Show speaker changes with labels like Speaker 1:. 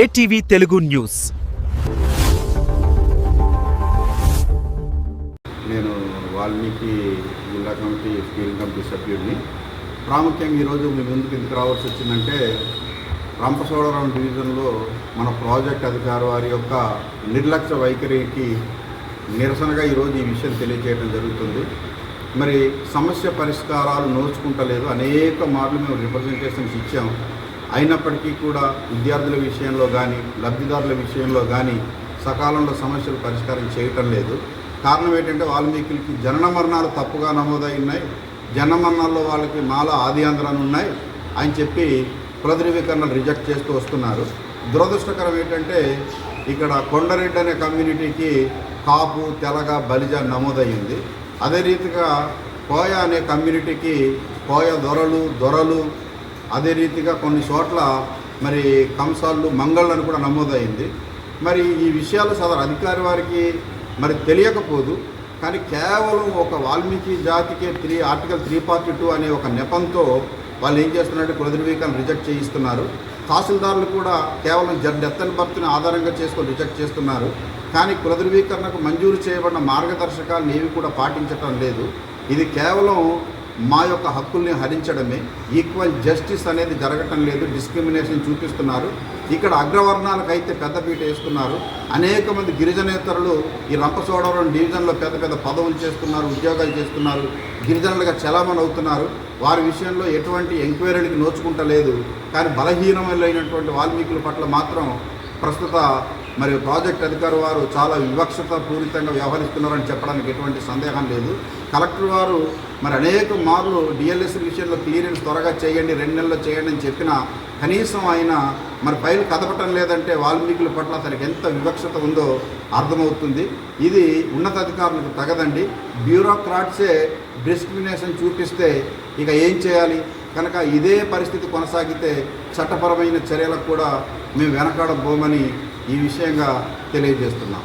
Speaker 1: ATV Telugu news.
Speaker 2: నేను వాల్మీకి జిల్లా committee steering committee సభ్యుడిని. ప్రాముఖ్యంగా ఈరోజు మీ ముందుకు ఎందుకు రావాల్సి వచ్చిందంటే రంపచోడవరం డివిజన్లో మన ప్రాజెక్ట్ అధికారి వారి యొక్క నిర్లక్ష్య వైఖరికి నిరసనగా ఈరోజు ఈ విషయం తెలియజేయడం జరుగుతుంది. మరి సమస్య పరిష్కారాలు నోచుకుంటలేదు. అనేక మార్లు మేము రిప్రజెంటేషన్స్ ఇచ్చాం. అయినప్పటికీ కూడా విద్యార్థుల విషయంలో కానీ లబ్ధిదారుల విషయంలో కానీ సకాలంలో సమస్యలు పరిష్కారం చేయటం లేదు. కారణం ఏంటంటే వాల్మీకులకి జనన మరణాలు తప్పుగా నమోదై ఉన్నాయి. జనన మరణాల్లో వాళ్ళకి మాల ఆది ఆంధ్రాలు ఉన్నాయి అని చెప్పి కుల రిజెక్ట్ చేస్తూ వస్తున్నారు. దురదృష్టకరం ఏంటంటే ఇక్కడ కొండరెడ్డి అనే కమ్యూనిటీకి కాపు తెలగ బలిజ నమోదయ్యింది. అదే రీతిగా కోయ అనే కమ్యూనిటీకి కోయ దొరలు దొరలు అదే రీతిగా కొన్ని చోట్ల మరి కంసాళ్ళు మంగళ్ళని కూడా నమోదైంది. మరి ఈ విషయాలు సదరు అధికారి వారికి మరి తెలియకపోదు కానీ కేవలం ఒక Valmiki జాతికే three article three forty two అనే ఒక నెపంతో వాళ్ళు ఏం చేస్తున్నారంటే కుల ధృవీకరణ రిజెక్ట్ చేయిస్తున్నారు. తహసీల్దారులు కూడా కేవలం జడ్ డెత్ భర్తను ఆధారంగా చేసుకొని రిజెక్ట్ చేస్తున్నారు. కానీ కుల ధృవీకరణకు మంజూరు చేయబడిన మార్గదర్శకాలను ఏవి కూడా పాటించటం లేదు. ఇది కేవలం మా యొక్క హక్కుల్ని హరించడమే. ఈక్వల్ జస్టిస్ అనేది జరగటం లేదు. డిస్క్రిమినేషన్ చూపిస్తున్నారు. ఇక్కడ అగ్రవర్ణాలకు అయితే పెద్దపీట వేస్తున్నారు. అనేక మంది గిరిజనేతరులు ఈ రంపచోడవరం డివిజన్లో పెద్ద పెద్ద పదవులు చేస్తున్నారు ఉద్యోగాలు చేస్తున్నారు గిరిజనులుగా చలామణి అవుతున్నారు. వారి విషయంలో ఎటువంటి ఎంక్వైరీలకు నోచుకుంటలేదు. కానీ బలహీనమైనటువంటి వాల్మీకుల పట్ల మాత్రం ప్రస్తుత మరి ప్రాజెక్ట్ అధికారి వారు చాలా వివక్షత పూరితంగా వ్యవహరిస్తున్నారని చెప్పడానికి ఎటువంటి సందేహం లేదు. కలెక్టర్ వారు మరి అనేక మార్లు డిఎల్ఎస్ విషయంలో క్లియరెన్స్ త్వరగా చేయండి రెండు నెలల్లో చేయండి అని చెప్పినా కనీసం ఆయన మరి ఫైల్ కదపటం లేదంటే వాల్మీకుల పట్ల అతనికి ఎంత వివక్షత ఉందో అర్థమవుతుంది. ఇది ఉన్నతాధికారులకు తగదండి. బ్యూరోక్రాట్సే డిస్క్రిమినేషన్ చూపిస్తే ఇక ఏం చేయాలి? కనుక ఇదే పరిస్థితి కొనసాగితే చట్టపరమైన చర్యలకు కూడా మేము వెనకాడబోమని ఈ విషయంగా తెలియజేస్తున్నాం.